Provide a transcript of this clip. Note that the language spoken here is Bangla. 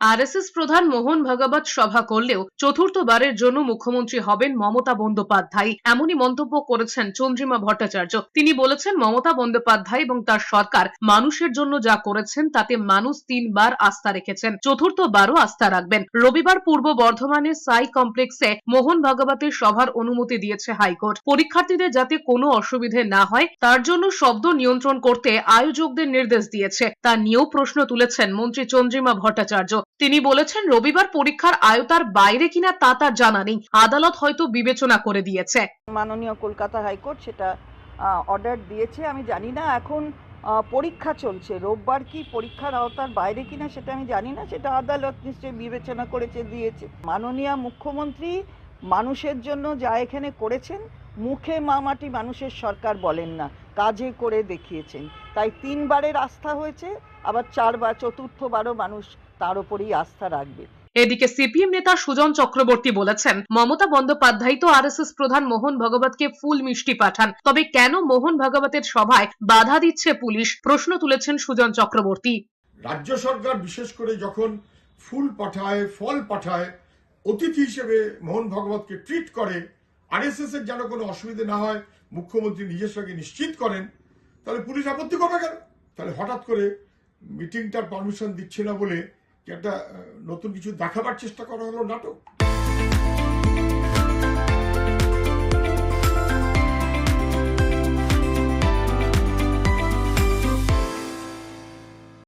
আরএসএস প্রধান মোহন ভাগবত সভা করলেও চতুর্থবারের জন্য মুখ্যমন্ত্রী হবেন মমতা বন্দ্যোপাধ্যায়। এমনই মন্তব্য করেছেন চন্দ্রিমা ভট্টাচার্য। তিনি বলেছেন, মমতা বন্দ্যোপাধ্যায় এবং তার সরকার মানুষের জন্য যা করেছেন, তাতে মানুষ তিনবার আস্থা রেখেছেন। চতুর্থবারও আস্থা রাখবেন। রবিবার পূর্ব বর্ধমানের সাই কমপ্লেক্সে মোহন ভাগবতের সভার অনুমতি দিয়েছে হাইকোর্ট। পরীক্ষার্থীদের যাতে কোনো অসুবিধে না হয়, তার জন্য শব্দ নিয়ন্ত্রণ করতে আয়োজকদের নির্দেশ দিয়েছে। তা নিয়েও প্রশ্ন তুলেছেন মন্ত্রী চন্দ্রিমা ভট্টাচার্য। তিনি বলেছেন, রবিবার পরীক্ষার আয়তার বাইরে কিনা তা তার জানা নেই। আদালত হয়তো বিবেচনা করে দিয়েছে। মাননীয় কলকাতা হাইকোর্ট সেটা অর্ডার দিয়েছে। আমি জানি না এখন পরীক্ষা চলছে। রোববার কি পরীক্ষার আওতার বাইরে কিনা সেটা আমি জানি না। সেটা আদালত নিশ্চয়ই বিবেচনা করেছে, দিয়েছে। মাননীয় মুখ্যমন্ত্রী মানুষের জন্য যা এখানে করেছেন মুখে মামাটি মানুষের সরকার বলেন না কাজে করে দেখিয়েছেন। তাই তিনবারের আস্থা হয়েছে আবার চারবার চতুর্থবারও মানুষ তার উপরেই আস্থা রাখবে। এদিকে সিপিএম নেতা সুজন চক্রবর্তী বলেছেন মমতা বন্দ্যোপাধ্যায় তো আরএসএস প্রধান মোহন ভগবতকে ফুল মিষ্টি পাঠান। তবে কেন মোহন ভগবতের সভায় বাধা দিচ্ছে পুলিশ? প্রশ্ন তুলেছেন সুজন চক্রবর্তী। রাজ্য সরকার বিশেষ করে যখন ফুল পাঠায় ফল পাঠায় অতিথি হিসেবে মোহন ভগবতকে ট্রিট করে আর এস এর যেন কোনো অসুবিধা না হয়, মুখ্যমন্ত্রী নিজের সঙ্গে নিশ্চিত করেন, তাহলে পুলিশ আপত্তি করবে কেন? তাহলে হঠাৎ করে মিটিংটার পারমিশন দিচ্ছে না বলে একটা নতুন কিছু দেখাবার চেষ্টা করা হলো নাটক?